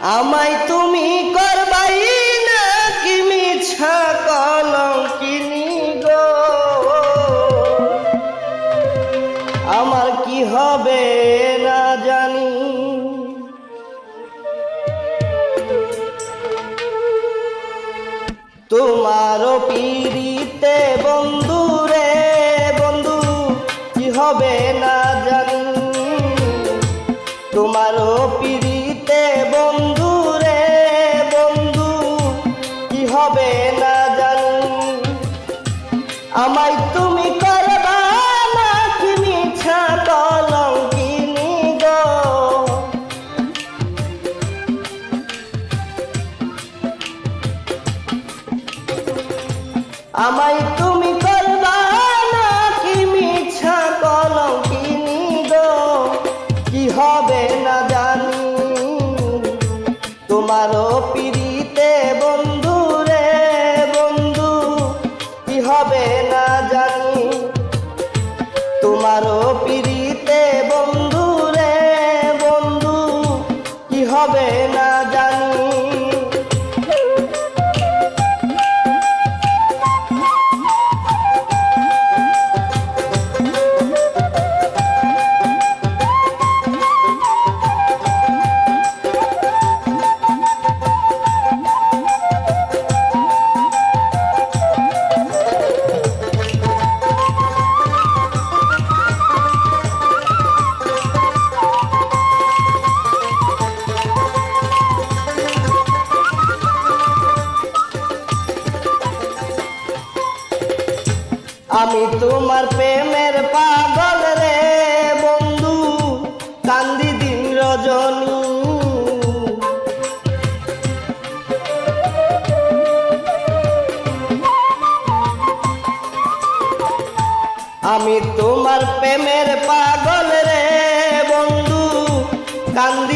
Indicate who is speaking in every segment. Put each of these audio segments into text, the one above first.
Speaker 1: আমায় তুমি করবাই না কি মিছা কলঙ্কিনি গো? আমার কি হবে না জানি। তোমারও পিড়িতে বন্ধু রে বন্ধু, কি হবে হবে না জানি তোমারও তোমার প্রেমের পাগল রে বন্ধু, কান্দি দিন রজনী। আমি তোমার প্রেমের পাগল রে বন্ধু, কান্দি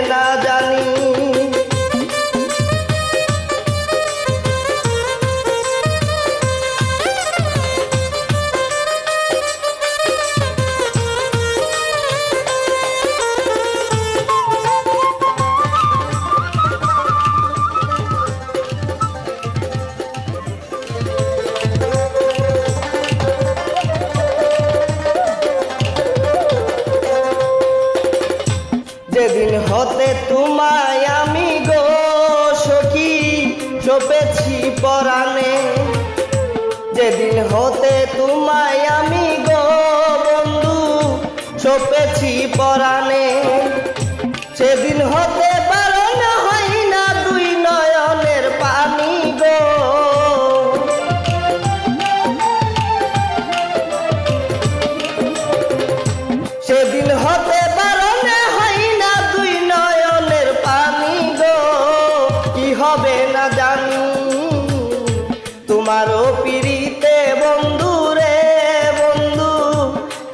Speaker 1: যেদিন হতে তোমায় আমি গো সখী, চপেছি পরাণে। যেদিন হতে তোমায় আমি গো বন্ধু, চপেছি পরাণে। সেদিন হতে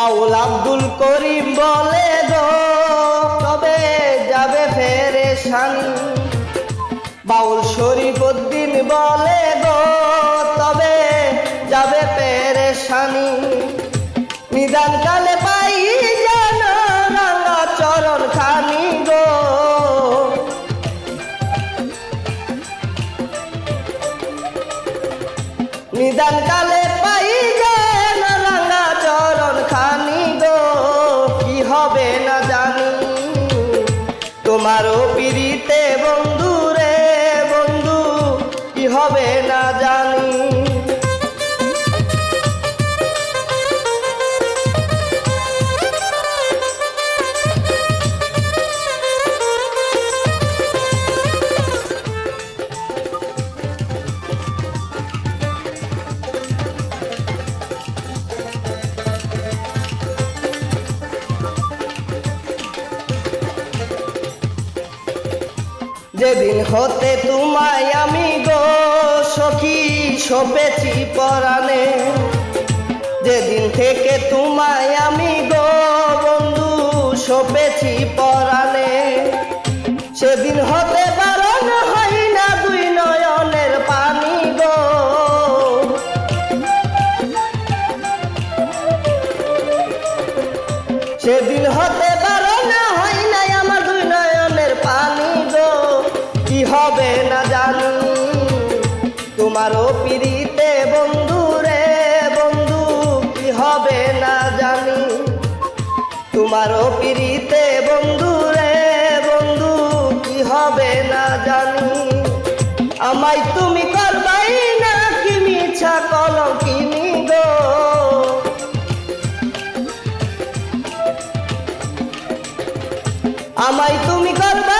Speaker 1: বাউল আব্দুল করিম বলে গো, কবে যাবে ফেরে পেরেশানি বাউল শরীফ উদ্দিন বলে গো তবে যাবে পেরেশানি নিদান তোমারও পিড়িতে বন্ধু যেদিন হতে তোমায় আমি গো সখী সপেছি পরাণে, যেদিন থেকে তোমায় আমি গো বন্ধু সপেছি পরাণে, সেদিন হতে বারণ হয় না দুই নয়নের পানি গো। সেদিন হতে হবে না জানি। তোমারও পিড়িতে বন্ধু রে বন্ধু, কি হবে না জানি। তোমারও পিড়িতে বন্ধু রে বন্ধু, কি হবে না জানি। আমায় তুমি করবাই না কি মিছা কলঙ্কিনি গো। আমায় তুমি করবাই